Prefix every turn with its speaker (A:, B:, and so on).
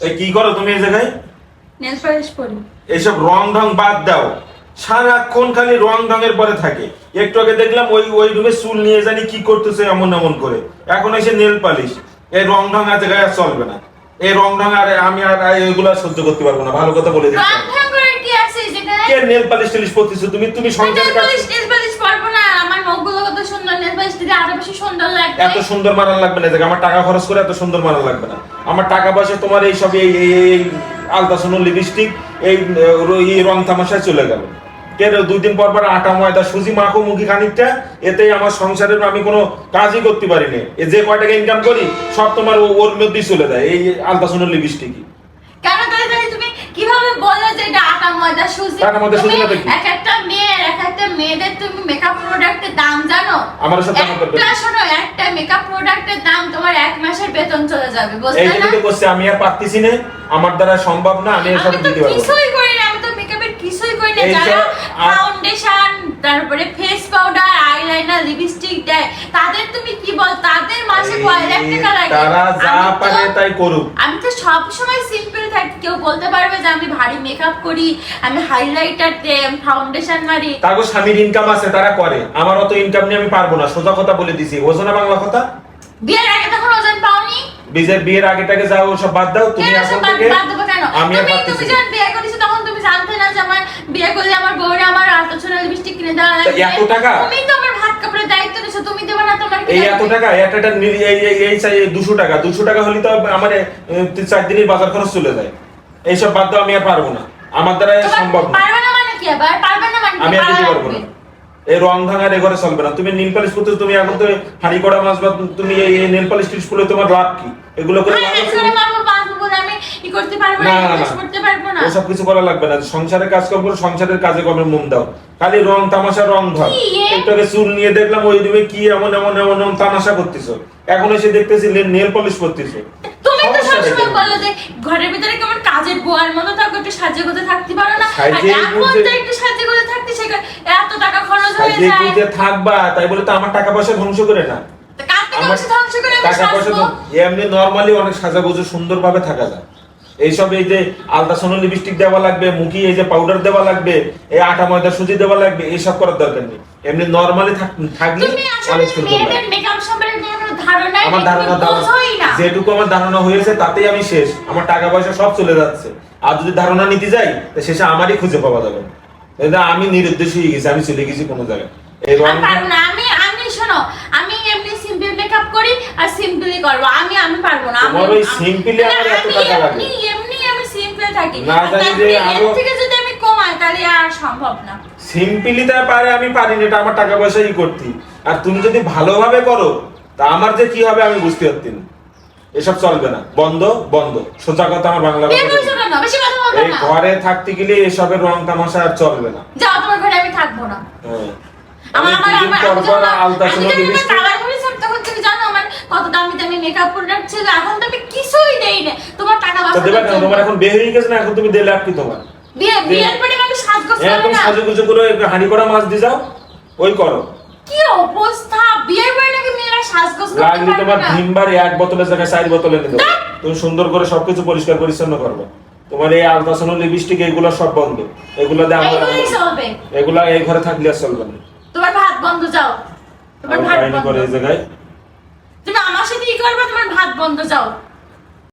A: এই কি করো তুমি এই জায়গায়?
B: নেল পালিশ পরি।
A: এইসব রং ঢং বাদ দাও। সারাক্ষণ খালি রং পরে থাকে। একটু আগে দেখলাম ওই ওই রুমে চুল নিয়ে জানি কি করতেছে এমন এমন করে। এখন এসে নেল পালিশ এই রং ঢং আর জায়গায় আর চলবে না। এই রং ঢং আর আমি আর এগুলো সহ্য করতে পারব না। ভালো কথা বলে দিচ্ছি।
B: কি
A: নেল পালিশ টেলিশ করতেছো তুমি তুমি কাজ
B: পালিশ নেল পালিশ করব না আমার নখগুলো কত সুন্দর নেল পালিশ দিলে আরও বেশি সুন্দর লাগবে।
A: এত সুন্দর মারান লাগবে না দেখো আমার টাকা খরচ করে এত সুন্দর মারান লাগবে না। আমার টাকা পয়সা তোমার এই সব এই এই লিপস্টিক এই এই রং তামাশায় চলে গেল। কে রে, দুই দিন পর পর আটা ময়দা সুজি মাখো মুখি খানিকটা এতেই আমার সংসারের আমি কোনো কাজই করতে পারিনি। এ যে কয় টাকা ইনকাম করি সব তোমার ওর মধ্যেই চলে যায় এই আলতাসোনো লিপস্টিকই
B: কেন তাহলে তুমি কীভাবে বললে যে এটা আটা ময়দা সুজি?
A: আটা ময়দা সুজি?
B: এক একটা মেয়ের এক একটা মেয়েদের তুমি মেকআপ প্রোডাক্টের দাম জানো
A: আমার
B: একটা শোনো একটা মেকআপ প্রোডাক্টের দাম তোমার এক মাসের বেতন চলে যাবে বুঝলে না?
A: আমি আর পারতেছি না আমার দ্বারা সম্ভব না আমি এসব দিতে পারব
B: কিছুই করি না আমি তো মেকআপের কিছুই করি না যারা ফাউন্ডেশন তারপরে ফেস পাউডার আইলাইনার লিপস্টিক দেয়। তাদের তুমি কি বল? তাদের মাসে কয় লাখ টাকা লাগে।
A: তারা যা পারে তাই করুক।
B: আমি তো সব সময় সিম্পল থাকি। কেউ বলতে পারবে যে আমি ভারী মেকআপ করি আমি হাইলাইটার দেই ফাউন্ডেশন মারি।
A: তারপর স্বামীর ইনকাম আছে তারা করে। আমার অত ইনকাম নিয়ে আমি পারব না। সোজা কথা বলে দিছি। বোঝো না বাংলা কথা?
B: বিয়ের আগে তখন ওজন পাওনি?
A: বিজের বিয়ের আগেটাকে যাও সব বাদ দাও তুমি এখন থেকে আমি
B: তুমি তুমি। যখন বিয়ে করেছ তখন তুমি জানতে না যে আমার বিয়ে করলে আমার বউরে আমার আল্ট্রাসোনাল লিপস্টিক কিনে দেওয়া লাগবে।
A: এত টাকা?
B: তুমি কাপড়ের দায়িত্ব নিছো তুমি দেবে না তোমার কি
A: এই এত টাকা একটা নি- এই এই এই চাই দুশো টাকা দুশো টাকা হলে তো আমার চার দিনের বাজার খরচ চলে যায়। এইসব বাদ দাও আমি আর পারব না। আমার দ্বারা সম্ভব না।
B: পারবে না মানে কি? আবার পারবে না মানে
A: আমি আর দিতে
B: পারা
A: পারব না। এই রং ভাঙার এঘরে চলবে না। তুমি নীল পালিশ করতে তুমি এখন তো হাড়ি করা মাছ বা তুমি এই নেল পালিশ টিলিশ করলে তোমার লাভ কি? এগুলো করে
B: করতে পারব না, করতে পারব না।
A: ওসব কিছু করা লাগবে না। সংসারের কাজ করব সংসারের কাজে কমে মন দাও। খালি রং তামাশা রং ধর।
B: কি এ?
A: একটু আগে চুল নিয়ে দেখলাম ওই রুমে কি এমন এমন এমন এমন তামাশা করতেছো? এখন এসে দেখতেছি নেল পলিশ করতেছো
B: তুমি তো সবসময় বলো যে ঘরের ভিতরে কেমন কাজের বুয়ার মতো থাকো একটু সাজে গুজে থাকতে পারো না? আর এখন তো একটু সাজে গুজে থাকতে এত টাকা খরচ হয়ে যায়।
A: বুঝে থাকবা তাই বলে তো আমার টাকা পয়সা ধ্বংস করে না। টাকা পয়সা? এমনি নরমালি অনেক সাজা গুজে সুন্দরভাবে থাকা যায়। এইসব এই যে আলট্রাসোনো লিপস্টিক দেওয়া লাগবে মুখি এই যে পাউডার দেওয়া লাগবে এই আটা ময়দা সুজি দেওয়া লাগবে এইসব করার দরকার নেই। এমনি নরমালি থাকলে অনেক সুন্দর আমার ধারণা যেটুকু আমার ধারণা হয়েছে তাতেই আমি শেষ। আমার টাকা পয়সা সব চলে যাচ্ছে। আর যদি ধারণা নিতে যাই তো শেষে আমারই খুঁজে পাওয়া যাবে। আমি নিরুদ্দেশ হয়ে গেছি আমি চলে গেছি কোনো জায়গায়। এই
B: আমি শোনো মেকআপ করি আর সিম্পলি করব। আমি আমি পারব না। আমি
A: ওই এ আমার এত টাকা লাগে।
B: এমনি আমি সিম্পল থাকি।
A: না জানি যে
B: থেকে যদি আমি কমাই তাহলে আর সম্ভব না।
A: সিম্পলি তা পারে আমি পারি না এটা আমার টাকা পয়সাই করতে। আর তুমি যদি ভালোভাবে করো তা আমার যে কি হবে আমি বুঝতে পারতি না। এসব চলবে না। বন্ধ বন্ধ। সোজা কথা আমার বাংলা এই ঘরে থাকতে গেলে এসবের রং তামাশা আর চলবে না।
B: যাও তোমার ঘরে আমি থাকব না।
A: হ্যাঁ।
B: আমার
A: আমি
B: আমার আমার
A: আলতা
B: আমি
A: সোনা
B: যখন আমার
A: লিপস্টিক-
B: কালার করে সব তখন তুমি জানো আমার কত দামি দামি মেকআপ প্রোডাক্ট ছিল এখন কিছুই দেই না। তোমার টাকা
A: দেবে
B: জন্য।
A: তোমার এখন বিয়ে হয়ে গেছে না? এখন তুমি দিলে তোমার?
B: বিয়ে বিয়ের পরে আমি সাজগোজ
A: হ্যাঁ
B: করে না।
A: সাজুগুজু করে হাঁড়ি করা মাছ দিয়ে যাও ওই করো।
B: কি অবস্থা? বিয়ের পরে নাকি মেয়েরা সাজগোজ করতে
A: লাগলে
B: পারবে
A: তোমার
B: না।
A: ভীমবার এক বোতলের জায়গায় চার বোতল তুমি সুন্দর করে সবকিছু পরিষ্কার পরিচ্ছন্ন করবে। তোমার এই আলট্রাসোনো লিপস্টিক এগুলো সব বন্ধ। এগুলো দিয়ে আমার এগুলা এই ঘরে থাকলে আর চলবে না।
B: তোমার ভাত বন্ধ যাও। তোমার ভাত বন্ধ।
A: করে এই জায়গায়।
B: করবে তোমার ভাত বন্ধ যাও।